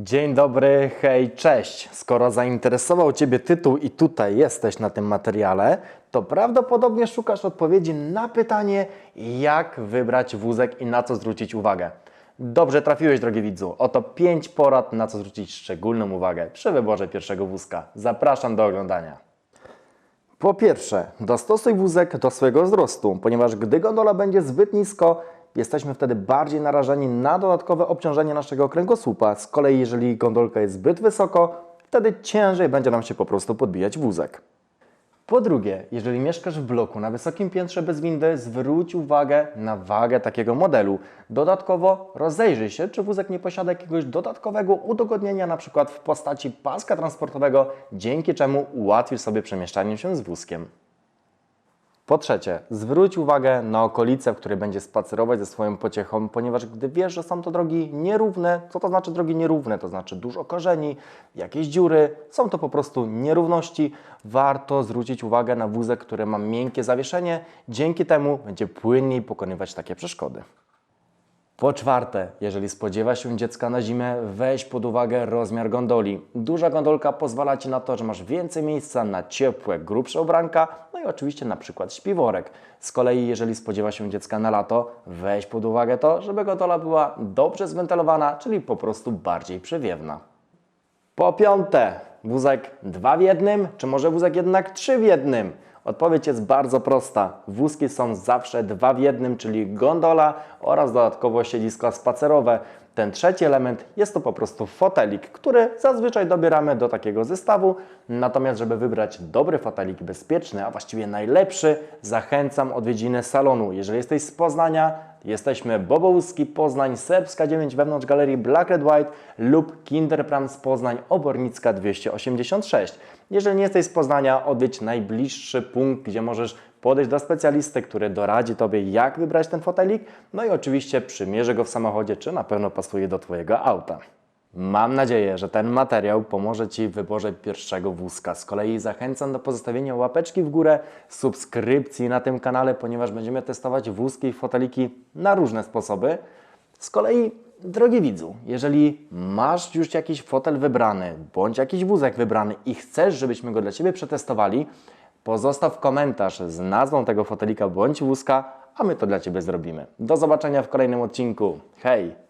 Dzień dobry, hej, cześć. Skoro zainteresował Ciebie tytuł i tutaj jesteś na tym materiale, to prawdopodobnie szukasz odpowiedzi na pytanie, jak wybrać wózek i na co zwrócić uwagę. Dobrze trafiłeś, drogi widzu. Oto 5 porad, na co zwrócić szczególną uwagę przy wyborze pierwszego wózka. Zapraszam do oglądania. Po pierwsze, dostosuj wózek do swojego wzrostu, ponieważ gdy gondola będzie zbyt nisko, jesteśmy wtedy bardziej narażeni na dodatkowe obciążenie naszego kręgosłupa. Z kolei, jeżeli gondolka jest zbyt wysoko, wtedy ciężej będzie nam się po prostu podbijać wózek. Po drugie, jeżeli mieszkasz w bloku na wysokim piętrze bez windy, zwróć uwagę na wagę takiego modelu. Dodatkowo rozejrzyj się, czy wózek nie posiada jakiegoś dodatkowego udogodnienia, na przykład w postaci paska transportowego, dzięki czemu ułatwisz sobie przemieszczanie się z wózkiem. Po trzecie, zwróć uwagę na okolice, w której będzie spacerować ze swoją pociechą, ponieważ gdy wiesz, że są to drogi nierówne, co to znaczy drogi nierówne? To znaczy dużo korzeni, jakieś dziury, są to po prostu nierówności. Warto zwrócić uwagę na wózek, który ma miękkie zawieszenie, dzięki temu będzie płynniej pokonywać takie przeszkody. Po czwarte, jeżeli spodziewa się dziecka na zimę, weź pod uwagę rozmiar gondoli. Duża gondolka pozwala Ci na to, że masz więcej miejsca na ciepłe, grubsze ubranka, no i oczywiście na przykład śpiworek. Z kolei, jeżeli spodziewa się dziecka na lato, weź pod uwagę to, żeby gondola była dobrze zwentylowana, czyli po prostu bardziej przewiewna. Po piąte, wózek dwa w jednym, czy może wózek jednak trzy w jednym? Odpowiedź jest bardzo prosta. Wózki są zawsze dwa w jednym, czyli gondola oraz dodatkowo siedzisko spacerowe. Ten trzeci element jest to po prostu fotelik, który zazwyczaj dobieramy do takiego zestawu. Natomiast, żeby wybrać dobry fotelik bezpieczny, a właściwie najlepszy, zachęcam odwiedziny salonu. Jeżeli jesteś z Poznania, jesteśmy Bobołuski Poznań, Serbska 9 wewnątrz galerii Black Red White lub Kinderpram z Poznań, Obornicka 286. Jeżeli nie jesteś z Poznania, odwiedź najbliższy punkt, gdzie możesz podejść do specjalisty, który doradzi Tobie, jak wybrać ten fotelik, no i oczywiście przymierzy go w samochodzie, czy na pewno pasuje do Twojego auta. Mam nadzieję, że ten materiał pomoże Ci w wyborze pierwszego wózka. Z kolei zachęcam do pozostawienia łapeczki w górę, subskrypcji na tym kanale, ponieważ będziemy testować wózki i foteliki na różne sposoby. Z kolei, drogi widzu, jeżeli masz już jakiś fotel wybrany, bądź jakiś wózek wybrany i chcesz, żebyśmy go dla Ciebie przetestowali, pozostaw komentarz z nazwą tego fotelika bądź wózka, a my to dla Ciebie zrobimy. Do zobaczenia w kolejnym odcinku. Hej!